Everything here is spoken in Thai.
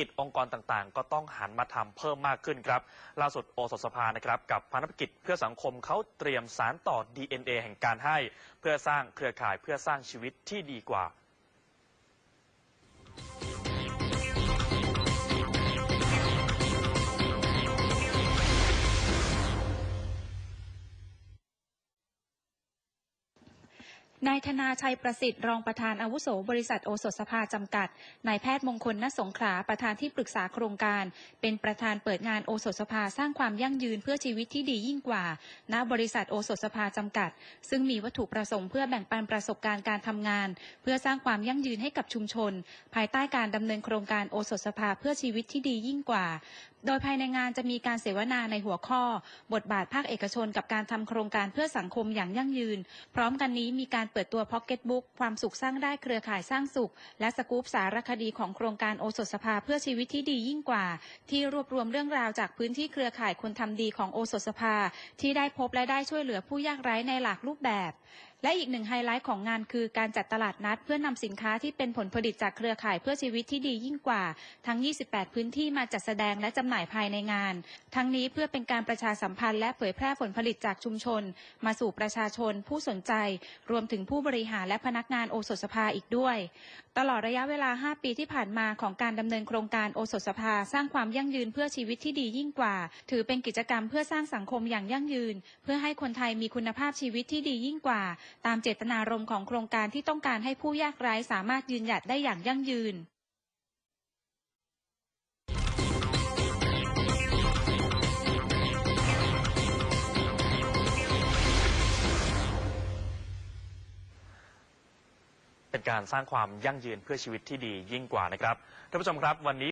กิจองค์กรต่างๆ ก็ต้องหันมาทำเพิ่มมากขึ้นครับ ล่าสุดโอสถสภานะครับกับพันธกิจเพื่อสังคมเขาเตรียมสารต่อ DNA แห่งการให้ เพื่อสร้างเครือข่ายเพื่อสร้างชีวิตที่ดีกว่า นายธนาชัยประสิทธิ์รองประธานอาวุโสบริษัทโอสถสภาจำกัด นายแพทย์มงคลณสงขลาประธานที่ปรึกษาโครงการ เป็นประธานเปิดงานโอสถสภาสร้างความยั่งยืนเพื่อชีวิตที่ดียิ่งกว่า ณ บริษัทโอสถสภาจำกัด ซึ่งมีวัตถุประสงค์เพื่อแบ่งปันประสบการณ์การทำงาน เพื่อสร้างความยั่งยืนให้กับชุมชน ภายใต้การดำเนินโครงการโอสถสภาเพื่อชีวิตที่ดียิ่งกว่า โดยภายในงานจะมีการเสวนาในหัวข้อ บทบาทภาคเอกชนกับการทำโครงการเพื่อสังคมอย่างยั่งยืน พร้อมกันนี้มีการเปิดตัวพ็อกเก็ตบุ๊กความสุขสร้างได้เครือข่ายสร้างสุข และสกู๊ปสารคดีของโครงการโอสถสภาเพื่อชีวิตที่ดียิ่งกว่า ที่รวบรวมเรื่องราวจากพื้นที่เครือข่ายคนทำดีของโอสถสภา ที่ได้พบและได้ช่วยเหลือผู้ยากไร้ในหลากรูปแบบ และอีกหนึ่งไฮไลท์ของงานคือการจัดตลาดนัดเพื่อนำสินค้าที่เป็นผลผลิตจากเครือข่ายเพื่อชีวิตที่ดียิ่งกว่า ทั้ง 28 พื้นที่มาจัดแสดงและจำหน่ายภายในงาน ทั้งนี้เพื่อเป็นการประชาสัมพันธ์และเผยแพร่ผลผลิตจากชุมชน มาสู่ประชาชน ผู้สนใจ รวมถึงผู้บริหารและพนักงานโอสถสภาอีกด้วย ตลอดระยะเวลา 5 ปีที่ผ่านมาของการดำเนินโครงการโอสถสภา สร้างความยั่งยืนเพื่อชีวิตที่ดียิ่งกว่า ถือเป็นกิจกรรมเพื่อสร้างสังคมอย่างยั่งยืน เพื่อให้คนไทยมีคุณภาพชีวิตที่ดียิ่งกว่าตามเจตนารมณ์ของโครงการที่ต้องการให้ผู้ยากไร้สามารถยืนหยัดได้อย่างยั่งยืนเป็นการสร้างความยั่งยืนเพื่อชีวิตที่ดียิ่งกว่านะครับท่านผู้ชมครับวันนี้